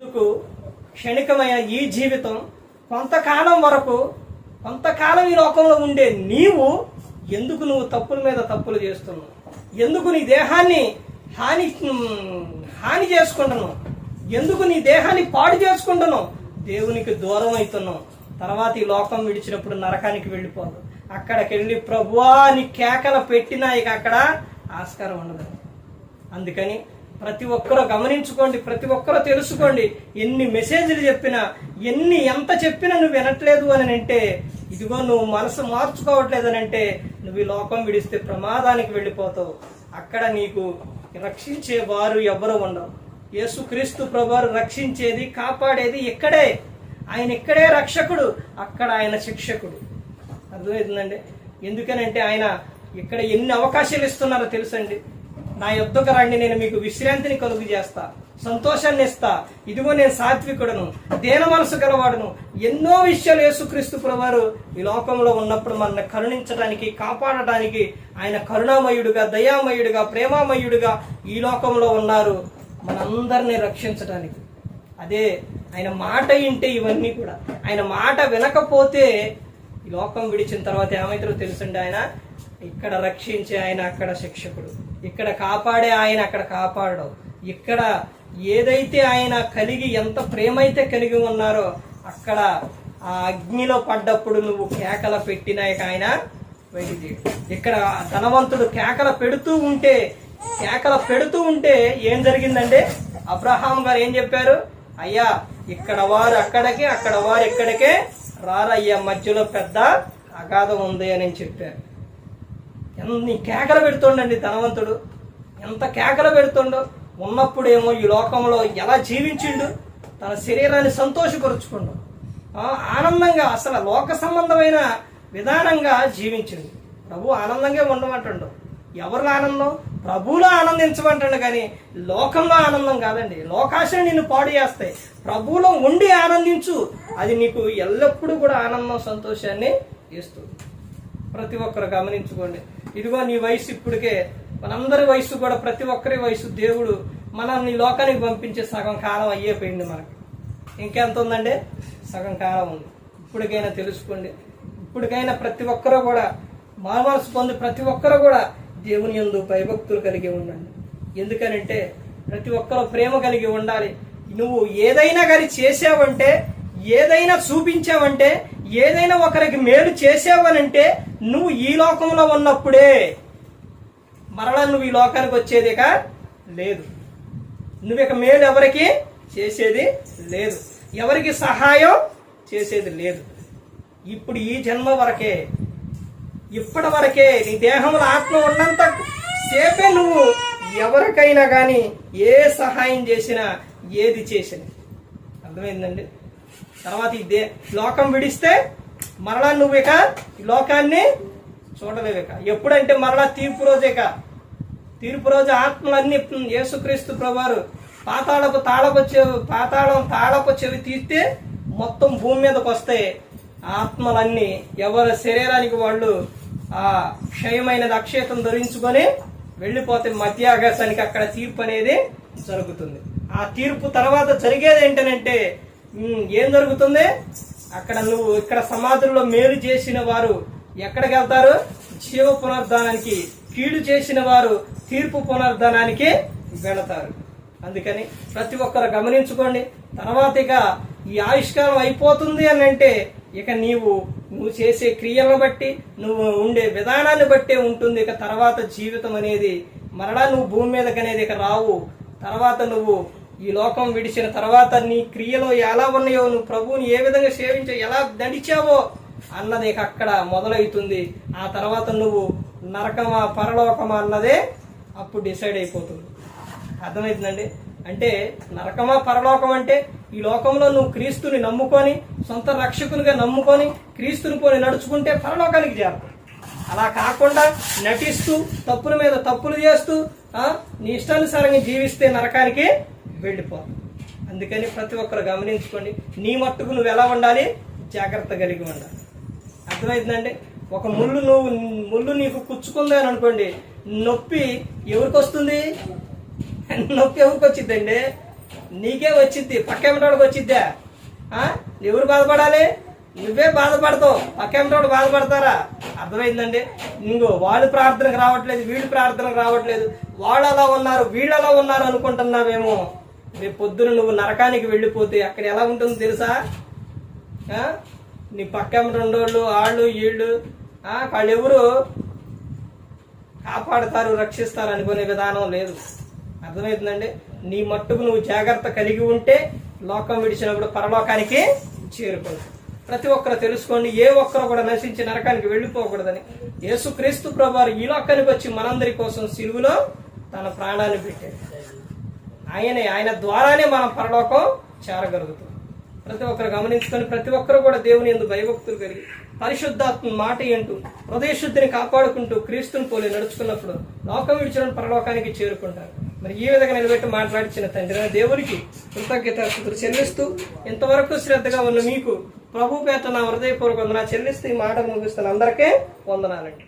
ఎందుకు క్షణికమైన ఈ జీవితం కొంతకాలం వరకు కొంతకాలం ఈ లోకంలో ఉండే నీవు ఎందుకు నువ్వు తప్పుల మీద తప్పులు చేస్తున్నావు? ఎందుకు నీ దేహాన్ని హాని హాని చేసుకుంటున్నావు? ఎందుకు నీ దేహాన్ని పాడు చేసుకుంటున్నావు? దేవునికి దూరం అవుతున్నావు. తర్వాత ఈ లోకం విడిచినప్పుడు నరకానికి వెళ్ళిపోదు. అక్కడికి వెళ్ళి ప్రభువా నీ కేకల పెట్టినా ఇక అక్కడ ఆస్కారం ఉండదు. అందుకని ప్రతి ఒక్కరూ గమనించుకోండి ప్రతి ఒక్కరూ తెలుసుకోండి. ఎన్ని మెసేజ్లు చెప్పినా ఎన్ని ఎంత చెప్పినా నువ్వు వినట్లేదు అని అంటే ఇదిగో నువ్వు మనసు మార్చుకోవట్లేదు అని అంటే నువ్వు ఈ లోకం విడిస్తే ప్రమాదానికి వెళ్ళిపోతావు. అక్కడ నీకు రక్షించే వారు ఎవరు ఉండవు యేసుక్రీస్తు ప్రభువారు రక్షించేది కాపాడేది ఇక్కడే. ఆయన ఇక్కడే రక్షకుడు అక్కడ ఆయన శిక్షకుడు. అర్థమవుతుందండి ఎందుకనంటే ఆయన ఇక్కడ ఎన్ని అవకాశాలు ఇస్తున్నారో తెలుసండి? నా యొద్దకు రండి నేను మీకు విశ్రాంతిని కలుగు చేస్తా సంతోషాన్ని ఇస్తా ఇదిగో నేను సాత్వికుడను దేన మనసు గలవాడును. ఎన్నో విషయాలు యేసుక్రీస్తు ప్రభువారు ఈ లోకంలో ఉన్నప్పుడు మనల్ని కరుణించడానికి కాపాడటానికి ఆయన కరుణామయుడుగా దయామయుడుగా ప్రేమామయుడుగా ఈ లోకంలో ఉన్నారు మనందరినీ రక్షించడానికి అదే ఆయన మాట వింటే ఇవన్నీ కూడా. ఆయన మాట వినకపోతే ఈ లోకం విడిచిన తర్వాత ఏమైతారో తెలుసండి ఆయన? ఇక్కడ రక్షించే ఆయన అక్కడ శిక్షకుడు. ఇక్కడ కాపాడే ఆయన అక్కడ కాపాడడం. ఇక్కడ ఏదైతే ఆయన కలిగి ఎంత ప్రేమైతే కలిగి ఉన్నారో అక్కడ ఆ అగ్నిలో పడ్డప్పుడు నువ్వు కేకల పెట్టినా ఆయన బయటికి ఇక్కడ ధనవంతుడు కేకల పెడుతూ ఉంటే కేకల పెడుతూ ఉంటే ఏం జరిగిందంటే అబ్రహాం గారు ఏం చెప్పారు? అయ్యా ఇక్కడ వారు అక్కడికి అక్కడ వారు ఇక్కడికే రారయ్యా మధ్యలో పెద్ద అగాధం ఉంది అని చెప్పారు. ఎన్ని కేకలు పెడుతుండండి ధనవంతుడు. ఎంత కేకలు పెడుతుండో. ఉన్నప్పుడేమో ఈ లోకంలో ఎలా జీవించిండు. తన శరీరాన్ని సంతోషపరుచుకుండు. ఆనందంగా అసలు లోక సంబంధమైన విధానంగా జీవించిండు. ప్రభు ఆనందంగా ఉండమంటుండు. ఎవరిలో ఆనందం? ప్రభువులో ఆనందించమంటాడు కానీ లోకంలో ఆనందం కాదండి. లోకాశలు నిన్ను పాడు చేస్తాయి ప్రభువులో ఉండి ఆనందించు. అది నీకు ఎల్లప్పుడూ కూడా ఆనందం సంతోషాన్ని ఇస్తుంది. ప్రతి ఒక్కరు గమనించుకోండి. ఇదిగో నీ వయసు ఇప్పటికే మనందరి వయసు కూడా ప్రతి ఒక్కరి వయసు దేవుడు మనల్ని లోకానికి పంపించే సగం కాలం అయ్యేపోయింది మనకి. ఇంకెంత ఉందండి? సగం కాలం ఉంది. ఇప్పటికైనా తెలుసుకోండి. ఇప్పటికైనా ప్రతి ఒక్కరూ కూడా మానవలసు పొంది ప్రతి ఒక్కరూ కూడా దేవుని యందు భయభక్తులు కలిగి ఉండండి. ఎందుకనంటే ప్రతి ఒక్కరూ ప్రేమ కలిగి ఉండాలి. నువ్వు ఏదైనా కానీ చేసావంటే ఏదైనా చూపించావంటే ఏదైనా ఒకరికి మేలు చేసావనంటే నువ్వు ఈ లోకంలో ఉన్నప్పుడే మరలా నువ్వు ఈ లోకానికి వచ్చేదిక లేదు. నువ్వు ఇక మేలు ఎవరికి? చేసేది లేదు. ఎవరికి సహాయం? చేసేది లేదు. ఇప్పుడు ఈ జన్మ వరకే ఇప్పటి వరకే నీ దేహంలో ఆత్మ ఉన్నంత సేపే నువ్వు ఎవరికైనా కానీ ఏ సహాయం చేసినా ఏది చేసినా. అర్థమైందండి? తర్వాత ఈ దే లోకం విడిస్తే మరలా నువ్వు ఇక లోకాన్ని చూడలేవిక. ఎప్పుడంటే మరలా తీర్పు రోజేక. తీర్పు రోజు ఆత్మలన్నీ యేసుక్రీస్తు ప్రభువారు పాతాళపు తాళపు చెవి పాతాళం తాళపు చెవి తీస్తే మొత్తం భూమి మీదకి వస్తాయి ఆత్మలన్నీ ఎవరి శరీరానికి వాళ్ళు ఆ క్షయమైనది అక్షేతం ధరించుకొని వెళ్ళిపోతే మధ్య ఆకాశానికి అక్కడ తీర్పు అనేది జరుగుతుంది. ఆ తీర్పు తర్వాత జరిగేది ఏంటనంటే ఏం జరుగుతుంది? అక్కడ నువ్వు ఇక్కడ సమాధుల్లో మేలు చేసిన వారు ఎక్కడికి వెళ్తారు? జీవ పునరుద్ధానానికి కీడు చేసిన వారు తీర్పు పునరుద్ధానానికి వెళతారు. అందుకని ప్రతి ఒక్కరు గమనించుకోండి. తర్వాత ఇక ఈ ఆయుష్కాలం అయిపోతుంది అని అంటే ఇక నీవు నువ్వు చేసే క్రియలను బట్టి నువ్వు ఉండే విధానాన్ని బట్టే ఉంటుంది. ఇక తర్వాత జీవితం అనేది మరలా నువ్వు భూమి మీదకి అనేది ఇక రావు. తర్వాత నువ్వు ఈ లోకం విడిచిన తర్వాత నీ క్రియలో ఎలా ఉన్నాయో నువ్వు ప్రభువుని ఏ విధంగా సేవించావు ఎలా నడిచావో అన్నది అక్కడ మొదలవుతుంది. ఆ తర్వాత నువ్వు నరకమా పరలోకమా అన్నదే అప్పుడు డిసైడ్ అయిపోతుంది. అర్థమవుతుందండి అంటే నరకమా పరలోకం అంటే ఈ లోకంలో నువ్వు క్రీస్తుని నమ్ముకొని సొంత రక్షకునిగా నమ్ముకొని క్రీస్తుని పోని నడుచుకుంటే పరలోకానికి చేరతావు. అలా కాకుండా నటిస్తూ తప్పుల మీద తప్పులు చేస్తూ నీ ఇష్టానుసారంగా జీవిస్తే నరకానికి వెళ్ళిపోతావు అందుకని ప్రతి ఒక్కరు గమనించుకోండి నీ మట్టుకు నువ్వు ఎలా ఉండాలి? జాగ్రత్త కలిగి ఉండాలి. అర్థమైందండి? ఒక ముళ్ళు నువ్వు ముళ్ళు నీకు కుచ్చుకుంది అని అనుకోండి నొప్పి ఎవరికి వస్తుంది? నొప్పి ఎవరికి వచ్చిందండి నీకే వచ్చింది పక్కేమిటోడికి వచ్చిద్దా? ఎవరు బాధపడాలి? నువ్వే బాధపడతావు. పక్కేమిటోడు బాధపడతారా? అర్థమైందండి? ఇంకో వాళ్ళు ప్రార్థనకు రావట్లేదు వీళ్ళు ప్రార్థనకు రావట్లేదు. వాళ్ళు అలా ఉన్నారు వీళ్ళు అలా ఉన్నారు అనుకుంటున్నావేమో. రేపు పొద్దున నువ్వు నరకానికి వెళ్ళిపోతే అక్కడ ఎలా ఉంటుందో తెలుసా? నీ పక్కన రెండోళ్ళు వాళ్ళు వీళ్ళు వాళ్ళు ఎవరు కాపాడతారు రక్షిస్తారు అనుకునే విధానం లేదు. అర్థమవుతుందండి? నీ మట్టుకు నువ్వు జాగ్రత్త కలిగి ఉంటే లోకం విడిచినప్పుడు పరలోకానికి చేరుకుంది ప్రతి ఒక్కరు తెలుసుకోండి ఏ ఒక్కరు కూడా నశించి నరకానికి వెళ్ళిపోకూడదని. యేసుక్రీస్తు ప్రభువారు ఈ లోకానికి వచ్చి మనందరి కోసం సిలువులో తన ప్రాణాన్ని పెట్టాడు. ఆయనే ఆయన ద్వారానే మనం పరలోకం చేరగలుగుతాం ప్రతి ఒక్కరు గమనించుకొని ప్రతి ఒక్కరు కూడా దేవుని ఎందు భయభక్తులు కలిగి పరిశుద్ధాత్మ మాట ఏంటూ హృదయశుద్ధిని కాపాడుకుంటూ క్రీస్తుని పోలి నడుచుకున్నప్పుడు లోకం విడిచిన పరలోకానికి చేరుకుంటారు. మరి ఈ విధంగా నిలబెట్టి మాట్లాడిచిన తండ్రి దేవునికి కృతజ్ఞత చెల్లిస్తూ ఇంతవరకు శ్రద్ధగా ఉన్న మీకు ప్రభు పేట నా హృదయపూర్వక వందన చెల్లిస్తూ ఈ మాట ముగిస్తున్న అందరికీ వందనాలండి.